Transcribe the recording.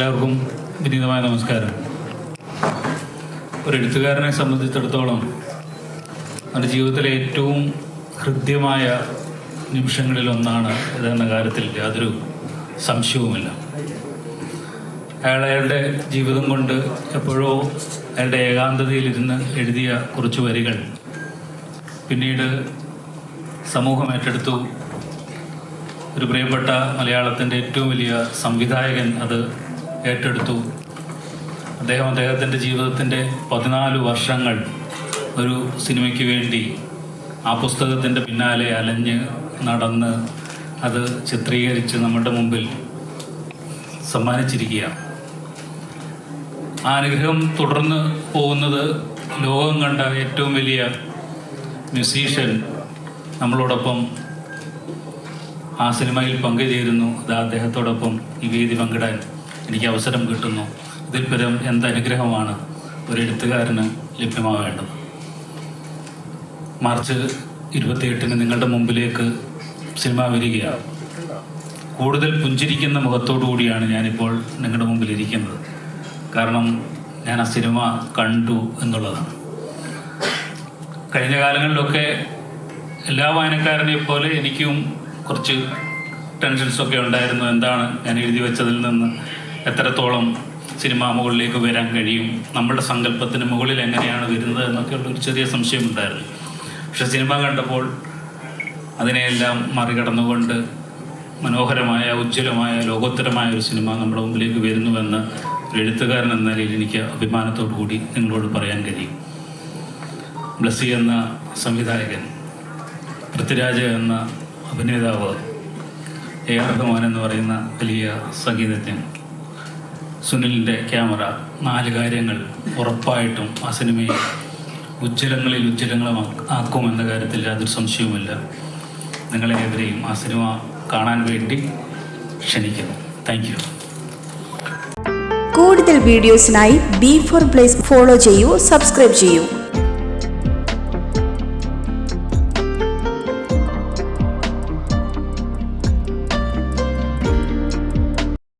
എല്ലാവർക്കും വിനീതമായ നമസ്കാരം. ഒരു എഴുത്തുകാരനെ സംബന്ധിച്ചിടത്തോളം അവന്റെ ജീവിതത്തിലെ ഏറ്റവും ഹൃദ്യമായ നിമിഷങ്ങളിലൊന്നാണ് ഇതെന്ന കാര്യത്തിൽ യാതൊരു സംശയവുമില്ല. അയാൾ അയാളുടെ ജീവിതം കൊണ്ട് എപ്പോഴോ അയാളുടെ ഏകാന്തതയിലിരുന്ന് എഴുതിയ കുറച്ച് വരികൾ പിന്നീട് സമൂഹം ഏറ്റെടുത്തു. ഒരു പ്രിയപ്പെട്ട മലയാളത്തിന്റെ ഏറ്റവും വലിയ സംവിധായകൻ അത് ഏറ്റെടുത്തു. അദ്ദേഹം അദ്ദേഹത്തിന്റെ ജീവിതത്തിന്റെ പതിനാല് വർഷങ്ങൾ ഒരു സിനിമയ്ക്ക് വേണ്ടി ആ പുസ്തകത്തിന്റെ പിന്നാലെ അലഞ്ഞ് നടന്ന് അത് ചിത്രീകരിച്ച് നമ്മുടെ മുമ്പിൽ സമ്മാനിച്ചിരിക്കുകയാണ്. ആ അനുഗ്രഹം തുടർന്ന് പോകുന്നത് ലോകം കണ്ട ഏറ്റവും വലിയ മ്യൂസീഷ്യൻ നമ്മളോടൊപ്പം ആ സിനിമയിൽ പങ്കുചേരുന്നു. അത് അദ്ദേഹത്തോടൊപ്പം ഈ വേദി പങ്കിടാൻ എനിക്ക് അവസരം കിട്ടുന്നു. ഇതിൽ പരം എന്ത് അനുഗ്രഹമാണ് ഒരു എഴുത്തുകാരന് ലഭ്യമാവേണ്ടത്? മാർച്ച് ഇരുപത്തിയെട്ടിന് നിങ്ങളുടെ മുമ്പിലേക്ക് സിനിമ വരികയാണ്. കൂടുതൽ പുഞ്ചിരിക്കുന്ന മുഖത്തോടു കൂടിയാണ് ഞാനിപ്പോൾ നിങ്ങളുടെ മുമ്പിൽ ഇരിക്കുന്നത് കാരണം ഞാൻ ആ സിനിമ കണ്ടു എന്നുള്ളതാണ്. കഴിഞ്ഞ കാലങ്ങളിലൊക്കെ എല്ലാ വായനക്കാരനെയും പോലെ എനിക്കും കുറച്ച് ടെൻഷൻസൊക്കെ ഉണ്ടായിരുന്നു. എന്താണ് ഞാൻ എഴുതി വെച്ചതിൽ നിന്ന്? എത്രത്തോളം സിനിമാ മുകളിലേക്ക് വരാൻ കഴിയും? നമ്മുടെ സങ്കല്പത്തിന് മുകളിൽ എങ്ങനെയാണ് വരുന്നത് എന്നൊക്കെയുള്ള ഒരു ചെറിയ സംശയമുണ്ടായിരുന്നു പക്ഷെ സിനിമ കണ്ടപ്പോൾ അതിനെയെല്ലാം മറികടന്നുകൊണ്ട് മനോഹരമായ ഉജ്ജ്വലമായ ലോകോത്തരമായ ഒരു സിനിമ നമ്മുടെ മുമ്പിലേക്ക് വരുന്നുവെന്ന് ഒരു എഴുത്തുകാരൻ എന്ന നിലയിൽ എനിക്ക് അഭിമാനത്തോടു കൂടി നിങ്ങളോട് പറയാൻ കഴിയും. ബ്ലസ്സി എന്ന സംവിധായകൻ പൃഥ്വിരാജ് എന്ന അഭിനേതാവ് എ ആർ റഹ്മാൻ എന്ന് പറയുന്ന വലിയ സംഗീതജ്ഞൻ സുനിലിന്റെ ക്യാമറ നാല് കാര്യങ്ങൾ ഉറപ്പായിട്ടും ആ സിനിമയെ ഉജ്ജ്വലങ്ങളിൽ ഉജ്ജ്വലങ്ങളും ആക്കുമെന്ന കാര്യത്തിൽ യാതൊരു സംശയവുമില്ല. നിങ്ങളെ ഏവരെയും ആ സിനിമ കാണാൻ വേണ്ടി ക്ഷണിക്കുന്നു. താങ്ക് യു കൂടുതൽ വീഡിയോസിനായി ബി ഫോർ പ്ലേസ് ഫോളോ ചെയ്യൂ സബ്സ്ക്രൈബ് ചെയ്യൂ.